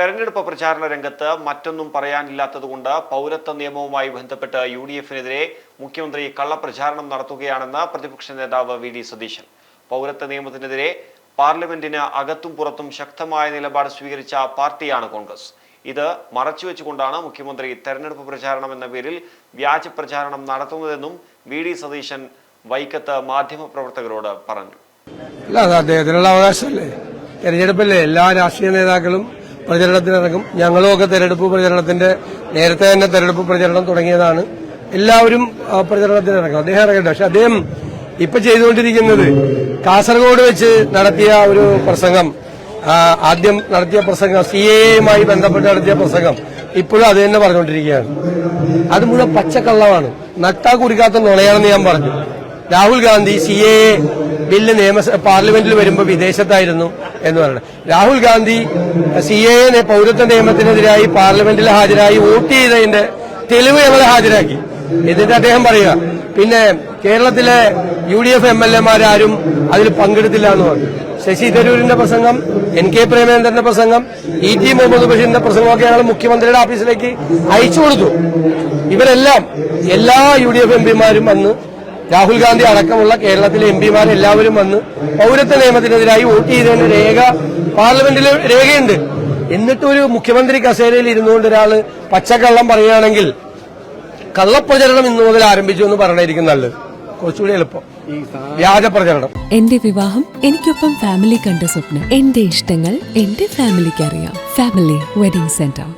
തെരഞ്ഞെടുപ്പ് പ്രചാരണ രംഗത്ത് മറ്റൊന്നും പറയാനില്ലാത്തതുകൊണ്ട് പൗരത്വ നിയമവുമായി ബന്ധപ്പെട്ട് യു ഡി എഫിനെതിരെ മുഖ്യമന്ത്രി കള്ളപ്രചാരണം നടത്തുകയാണെന്ന് പ്രതിപക്ഷ നേതാവ് വി ഡി സതീശൻ. പൗരത്വ നിയമത്തിനെതിരെ പാർലമെന്റിന് അകത്തും പുറത്തും ശക്തമായ നിലപാട് സ്വീകരിച്ച പാർട്ടിയാണ് കോൺഗ്രസ്. ഇത് മറച്ചുവെച്ചുകൊണ്ടാണ് മുഖ്യമന്ത്രി തെരഞ്ഞെടുപ്പ് പ്രചാരണം എന്ന പേരിൽ വ്യാജ പ്രചാരണം നടത്തുന്നതെന്നും വി ഡി സതീശൻ വൈക്കത്ത് മാധ്യമപ്രവർത്തകരോട് പറഞ്ഞു. അല്ല അത് അദ്ദേഹത്തിനുള്ള അവകാശമല്ലേ? തെരഞ്ഞെടുപ്പല്ലേ? എല്ലാ രാഷ്ട്രീയ നേതാക്കളും പ്രചരണത്തിനിറങ്ങും. ഞങ്ങളുമൊക്കെ തെരഞ്ഞെടുപ്പ് പ്രചരണത്തിന്റെ നേരത്തെ തന്നെ തെരഞ്ഞെടുപ്പ് പ്രചരണം തുടങ്ങിയതാണ്. എല്ലാവരും പ്രചരണത്തിനിറങ്ങും അദ്ദേഹം ഇറങ്ങട്ടെ. പക്ഷെ അദ്ദേഹം ഇപ്പൊ ചെയ്തുകൊണ്ടിരിക്കുന്നത് കാസർഗോഡ് വെച്ച് നടത്തിയ ഒരു പ്രസംഗം. ആദ്യം നടത്തിയ പ്രസംഗം സി എയുമായി ബന്ധപ്പെട്ട് നടത്തിയ പ്രസംഗം ഇപ്പോഴും അത് തന്നെ പറഞ്ഞുകൊണ്ടിരിക്കുകയാണ്. അത് മുഴുവൻ പച്ചക്കള്ളമാണ്. നട്ടാ കുടിക്കാത്ത നുണയാണെന്ന് ഞാൻ പറഞ്ഞു. Rahul Gandhi C A bill നിയമ പാർലമെന്റിൽ വരുമ്പോൾ വിദേശത്തായിരുന്നു എന്ന് പറയുന്നത് രാഹുൽ ഗാന്ധി സി എ പൗരത്വ നിയമത്തിനെതിരായി പാർലമെന്റിൽ ഹാജരായി വോട്ട് ചെയ്തതിന്റെ തെളിവ് ഞങ്ങൾ ഹാജരാക്കി. എന്നിട്ട് അദ്ദേഹം പറയുക പിന്നെ കേരളത്തിലെ U D F M L എമാരാരും അതിൽ പങ്കെടുത്തില്ല എന്ന് പറഞ്ഞു. ശശി തരൂരിന്റെ പ്രസംഗം എൻ കെ പ്രേമേന്ദ്രന്റെ പ്രസംഗം ഇ ടി മുഹമ്മദ് ബഷീറിന്റെ പ്രസംഗമൊക്കെ ഞങ്ങൾ മുഖ്യമന്ത്രിയുടെ ഓഫീസിലേക്ക് അയച്ചു കൊടുത്തു. ഇവരെല്ലാം എല്ലാ യു ഡി എഫ് എം പിമാരും വന്ന് രാഹുൽ ഗാന്ധി അടക്കമുള്ള കേരളത്തിലെ എം പിമാർ എല്ലാവരും വന്ന് പൗരത്വ നിയമത്തിനെതിരായി വോട്ട് ചെയ്തതിന് രേഖ പാർലമെന്റിൽ രേഖയുണ്ട്. എന്നിട്ട് ഒരു മുഖ്യമന്ത്രി കസേരയിൽ ഇരുന്നുകൊണ്ട് ഒരാൾ പച്ചക്കള്ളം പറയുകയാണെങ്കിൽ കള്ളപ്രചരണം ഇന്നു മുതൽ ആരംഭിച്ചു എന്ന് പറഞ്ഞിരിക്കും നല്ലത്. കുറച്ചുകൂടി എളുപ്പം. എന്റെ വിവാഹം എനിക്കൊപ്പം ഫാമിലി കണ്ട സ്വപ്നം. എന്റെ ഇഷ്ടങ്ങൾ എന്റെ ഫാമിലിക്ക് അറിയാം. Family wedding centre